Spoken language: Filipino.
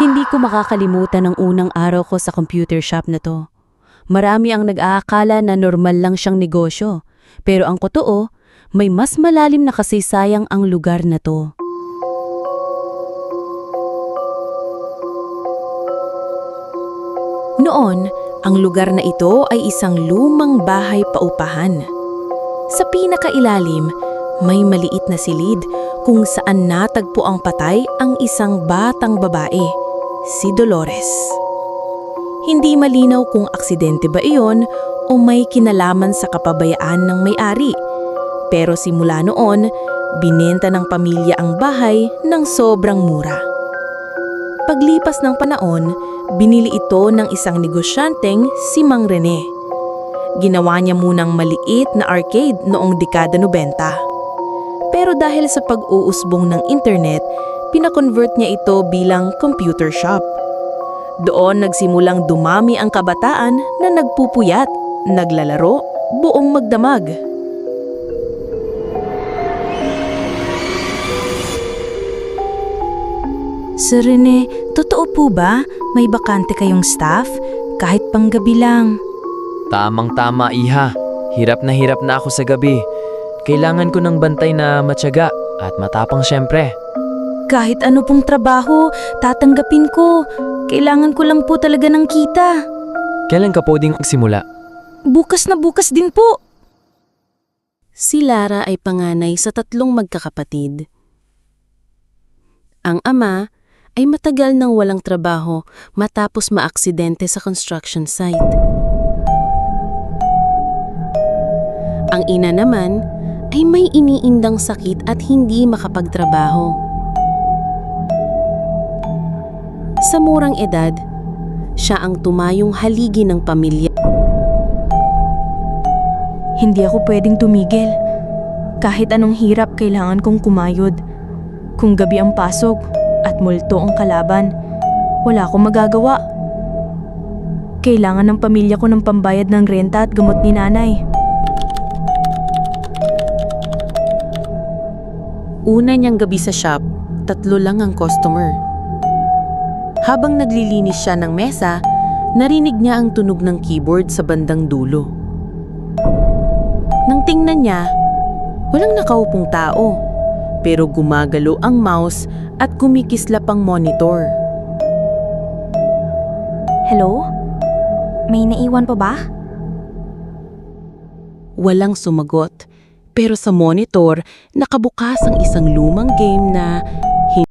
Hindi ko makakalimutan ang unang araw ko sa computer shop na to. Marami ang nag-aakala na normal lang siyang negosyo. Pero ang totoo, may mas malalim na kasaysayang ang lugar na to. Noon, ang lugar na ito ay isang lumang bahay paupahan. Sa pinakailalim, may maliit na silid kung saan natagpo ang patay ang isang batang babae, si Dolores. Hindi malinaw kung aksidente ba iyon o may kinalaman sa kapabayaan ng may-ari. Pero simula noon, binenta ng pamilya ang bahay ng sobrang mura. Paglipas ng panahon, binili ito ng isang negosyanteng si Mang Rene. Ginawa niya munang maliit na arcade noong dekada 90. Pero dahil sa pag-uusbong ng internet, pinakonvert niya ito bilang computer shop. Doon nagsimulang dumami ang kabataan na nagpupuyat, naglalaro, buong magdamag. Sir Rene, totoo po ba may bakante kayong staff? Kahit panggabi lang. Tamang-tama, iha. Hirap na hirap na ako sa gabi. Kailangan ko ng bantay na matyaga at matapang syempre. Kahit ano pong trabaho, tatanggapin ko. Kailangan ko lang po talaga ng kita. Kailan ka pwedeng magsimula? Bukas na bukas din po. Si Lara ay panganay sa tatlong magkakapatid. Ang ama ay matagal nang walang trabaho matapos maaksidente sa construction site. Ang ina naman ay may iniindang sakit at hindi makapagtrabaho. Sa murang edad, siya ang tumayong haligi ng pamilya. Hindi ako pwedeng tumigil. Kahit anong hirap, kailangan kong kumayod. Kung gabi ang pasok at multo ang kalaban, wala akong magagawa. Kailangan ng pamilya ko ng pambayad ng renta at gamot ni nanay. Una niyang gabi sa shop, tatlo lang ang customer. Habang naglilinis siya ng mesa, narinig niya ang tunog ng keyboard sa bandang dulo. Nang tingnan niya, walang nakaupong tao, pero gumagalo ang mouse at kumikislap ang monitor. Hello? May naiwan pa ba? Walang sumagot, pero sa monitor nakabukas ang isang lumang game na